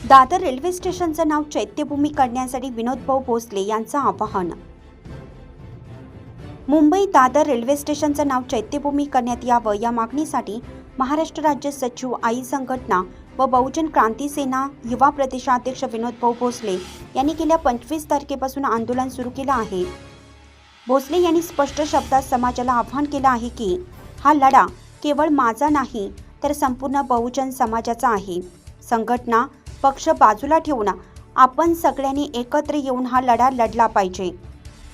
Dadar railway स्टेशनचं नाव चैत्यभूमी करण्यासाठी विनोदभाऊ भोसले यांचं आवाहन. मुंबई दादर रेल्वे स्टेशनचं नाव चैत्यभूमी करण्यात यावं या मागणीसाठी महाराष्ट्र राज्य सचिव आई संघटना व बहुजन क्रांती सेना युवा प्रदेशाध्यक्ष विनोदभाऊ भोसले यांनी गेल्या पंचवीस तारखेपासून आंदोलन सुरू केलं आहे. भोसले यांनी स्पष्ट शब्दात समाजाला आव्हान केलं आहे की हा लढा केवळ माझा नाही तर संपूर्ण बहुजन समाजाचा आहे. संघटना पक्ष बाजूला ठेवून आपण सगळ्यांनी एकत्र येऊन हा लढा लढला पाहिजे.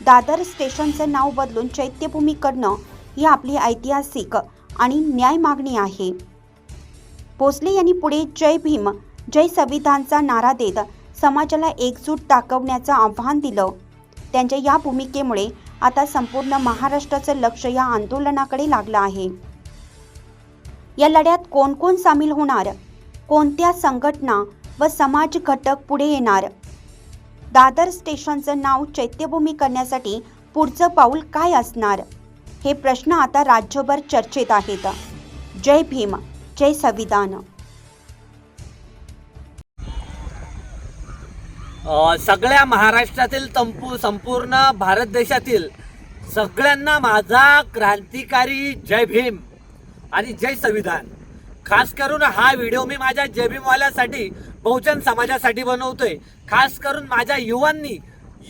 दादर स्टेशनचं नाव बदलून चैत्यभूमी करणं ही आपली ऐतिहासिक आणि न्याय मागणी आहे. भोसले यांनी पुढे जय भीम जय संविधानचा नारा देत समाजाला एकजूट दाखवण्याचं आव्हान दिलं. त्यांच्या या भूमिकेमुळे आता संपूर्ण महाराष्ट्राचं लक्ष या आंदोलनाकडे लागलं आहे. या लढ्यात कोण कोण सामील होणार? कोणत्या संघटना व समाज घटक पुढे येणार. दादर स्टेशनचं नाव चैत्यभूमी करण्यासाठी पुढचं पाऊल काय असणार? हे प्रश्न आता राज्यभर चर्चेत आहेत. जय भीम जय संविधान. सगळ्या महाराष्ट्रातील तंपू संपूर्ण भारत देशातील सगळ्यांना माझा क्रांतिकारी जय भीम आणि जय संविधान. खास करून हा व्हिडिओ मी माझ्या जय भीमवाल्यासाठी बहुजन समाजासाठी बनवतोय. खास करून माझ्या युवांनी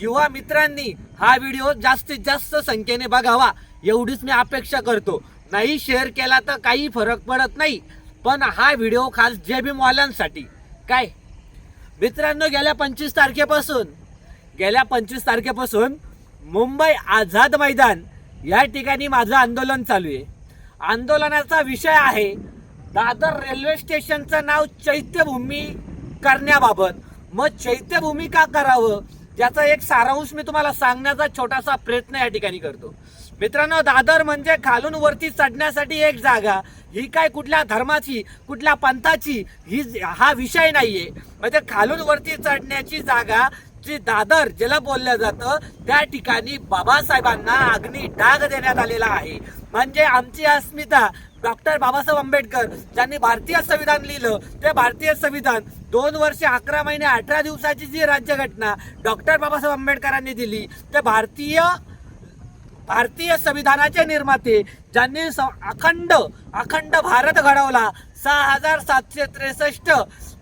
युवा मित्रांनी हा व्हिडिओ जास्तीत जास्त संख्येने बघावा एवढीच मी अपेक्षा करतो. नाही शेअर केला तर काही फरक पडत नाही पण हा व्हिडिओ खास जे मॉलांसाठी काय? मित्रांनो गेल्या पंचवीस तारखेपासून गेल्या पंचवीस तारखेपासून मुंबई आझाद मैदान या ठिकाणी माझं आंदोलन चालू आहे. आंदोलनाचा विषय आहे दादर रेल्वे स्टेशनचं नाव चैत्यभूमी करण्याबाबत मग चैत्यभूमी का करावं याचा एक सारांश मी तुम्हाला सांगण्याचा छोटासा प्रयत्न या ठिकाणी करतो. मित्रांनो दादर म्हणजे खालून वरती चढण्यासाठी एक जागा. ही काय कुठल्या धर्माची कुठल्या पंथाची ही हा विषय नाहीये. म्हणजे खालून वरती चढण्याची जागा जी दादर ज्याला बोललं जातं त्या ठिकाणी बाबासाहेबांना अग्नी डाग देण्यात आलेला आहे. म्हणजे आमची अस्मिता डॉक्टर बाबासाहेब आंबेडकर ज्यांनी भारतीय संविधान लिहिलं ते भारतीय संविधान दोन वर्षे अकरा महिने अठरा दिवसाची जी राज्यघटना डॉक्टर बाबासाहेब आंबेडकरांनी दिली ते भारतीय भारतीय संविधानाचे निर्माते ज्यांनी स- अखंड अखंड भारत घडवला सहा हजार सातशे त्रेसष्ट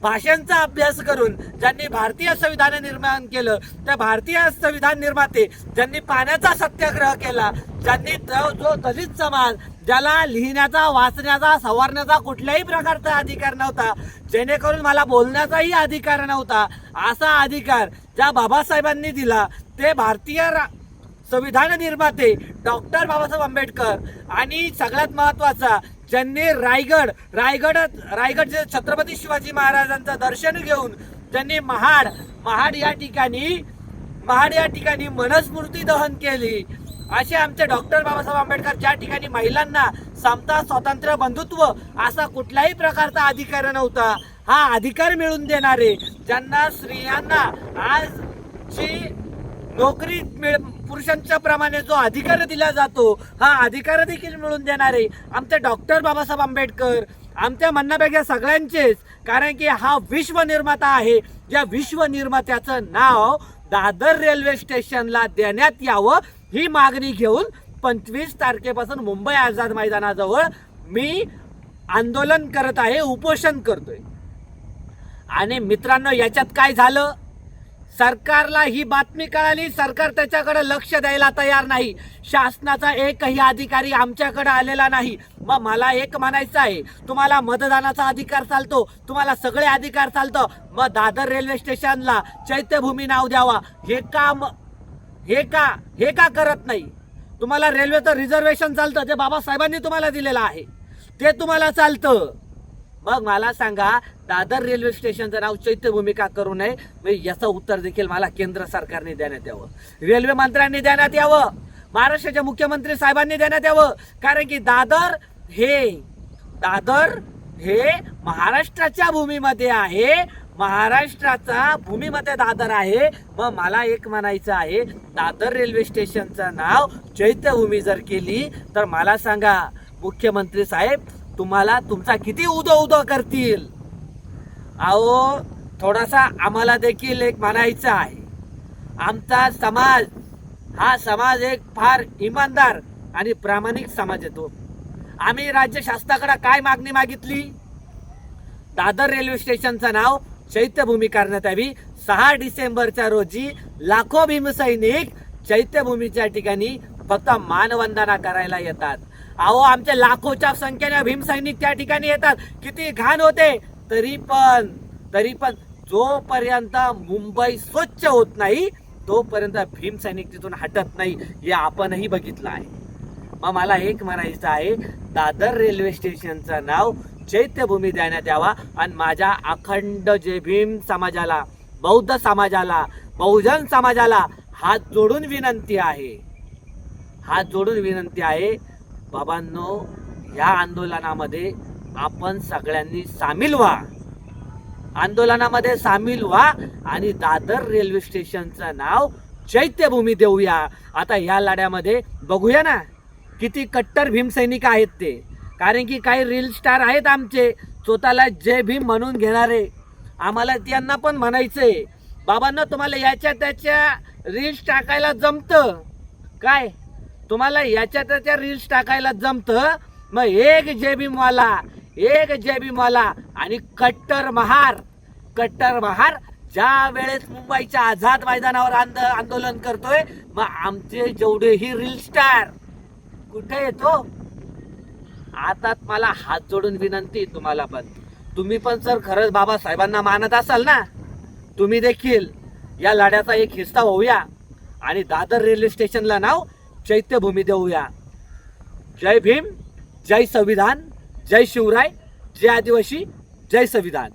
भाषांचा अभ्यास करून ज्यांनी भारतीय संविधान निर्माण केलं त्या भारतीय संविधान निर्माते ज्यांनी पाण्याचा सत्याग्रह केला ज्यांनी जो जो दलित समाज ज्याला लिहिण्याचा वाचण्याचा सवारण्याचा कुठल्याही प्रकारचा अधिकार नव्हता जेणेकरून मला बोलण्याचाही अधिकार नव्हता असा अधिकार ज्या बाबासाहेबांनी दिला ते भारतीय रा- संविधान निर्माते डॉक्टर बाबासाहेब आंबेडकर. आणि सगळ्यात महत्त्वाचा ज्यांनी रायगड रायगड रायगडचे छत्रपती शिवाजी महाराजांचं दर्शन घेऊन त्यांनी महाड महाड या ठिकाणी महाड या ठिकाणी मनस्मृती दहन केली. असे आमचे डॉक्टर बाबासाहेब आंबेडकर ज्या ठिकाणी महिलांना समता स्वातंत्र्य बंधुत्व असा कुठल्याही प्रकारचा अधिकार नव्हता हा अधिकार मिळवून देणारे ज्यांना स्त्रियांना आज जी नोकरी पुरुषांच्या प्रमाणे जो अधिकार दिला जातो हा अधिकार देखील मिळून देणारे आमचे डॉक्टर बाबासाहेब आंबेडकर आमच्या म्हणण्यापेक्षा सगळ्यांचेच कारण की हा विश्व निर्माता आहे. या विश्व निर्मात्याचं नाव दादर रेल्वे स्टेशनला देण्यात यावं ही मागणी घेऊन पंचवीस तारखेपासून मुंबई आझाद मैदानाजवळ मी आंदोलन करत आहे उपोषण करतोय. आणि मित्रांनो याच्यात काय झालं? सरकारला ही बातमी कळाली. सरकार त्याच्याकडे लक्ष द्यायला तयार नाही. शासनाचा एकही अधिकारी आमच्याकडे आलेला नाही. मग मला एक म्हणायचं आहे. तुम्हाला मतदानाचा अधिकार चालतो. तुम्हाला सगळे अधिकार चालतं. मग दादर रेल्वे स्टेशनला चैत्यभूमी नाव द्यावा. हे काम हे का हे का करत नाही? तुम्हाला रेल्वेचं रिझर्वेशन चालतं. जे बाबासाहेबांनी तुम्हाला दिलेलं आहे. ते तुम्हाला चालतं. मग मला सांगा दादर रेल्वे स्टेशनचं नाव चैत्यभूमिका करू नये. म्हणजे याचं उत्तर देखील मला केंद्र सरकारने देण्यात यावं. रेल्वे मंत्र्यांनी देण्यात यावं. महाराष्ट्राच्या मुख्यमंत्री साहेबांनी देण्यात यावं. कारण की दादर हे दादर हे महाराष्ट्राच्या भूमीमध्ये आहे. महाराष्ट्राचा भूमीमध्ये दादर आहे. मग मला एक म्हणायचं आहे दादर रेल्वे स्टेशनचं नाव चैत्यभूमी जर केली तर मला सांगा मुख्यमंत्री साहेब तुम्हाला तुमचा किती उदो उदो करतील? अहो थोडासा आम्हाला देखील एक म्हणायचं आहे. आमचा समाज हा समाज एक फार इमानदार आणि प्रामाणिक समाज येतो आम्ही राज्य शासनाकडे काय मागणी मागितली? दादर रेल्वे स्टेशनचं नाव चैत्यभूमी करण्यात यावी. सहा डिसेंबरच्या रोजी लाखो भीमसैनिक चैत्यभूमीच्या ठिकाणी फक्त मानवंदना करायला येतात. अहो आमच्या लाखोच्या संख्येने भीमसैनिक त्या ठिकाणी येतात. किती घाण होते. तरी पण तरी पण जोपर्यंत मुंबई स्वच्छ होत नाही तोपर्यंत भीमसैनिक तिथून हटत नाही हे आपणही बघितलं आहे. मग मला एक म्हणायचं आहे दादर रेल्वे स्टेशनचं नाव चैत्यभूमी देण्यात यावा आणि माझ्या अखंड जे भीम समाजाला बौद्ध समाजाला बहुजन समाजाला हात जोडून विनंती आहे. हात जोडून विनंती आहे बाबांनो या आंदोलनामध्ये आपण सगळ्यांनी सामील व्हा. आंदोलनामध्ये सामील व्हा आणि दादर रेल्वे स्टेशनचं नाव चैत्यभूमी देऊया. आता या लढ्यामध्ये बघूया ना किती कट्टर भीमसैनिक आहेत ते. कारण की काही रील स्टार आहेत आमचे स्वतःला जय भीम म्हणून घेणारे. आम्हाला त्यांना पण म्हणायचंय बाबांना तुम्हाला याच्या त्याच्या रील्स टाकायला जमतं. काय? तुम्हाला याच्या त्याच्या रील्स टाकायला जमतं? मग एक जय एक जय आणि कट्टर महार. कट्टर महार ज्या वेळेस मुंबईच्या आझाद मैदानावर आंद आंदोलन करतोय मग आमचे जेवढेही रील स्टार कुठे येतो आता मला हात जोडून विनंती तुम्हाला पण. तुम्ही पण सर खरंच बाबासाहेबांना मानत असाल ना? तुम्ही देखील या लढ्याचा एक हिस्सा होऊया. आणि दादर रेल्वे स्टेशनला नाव चैत्यभूमी देऊया. जय भीम जय संविधान जय शिवराय जय आदिवासी जय संविधान.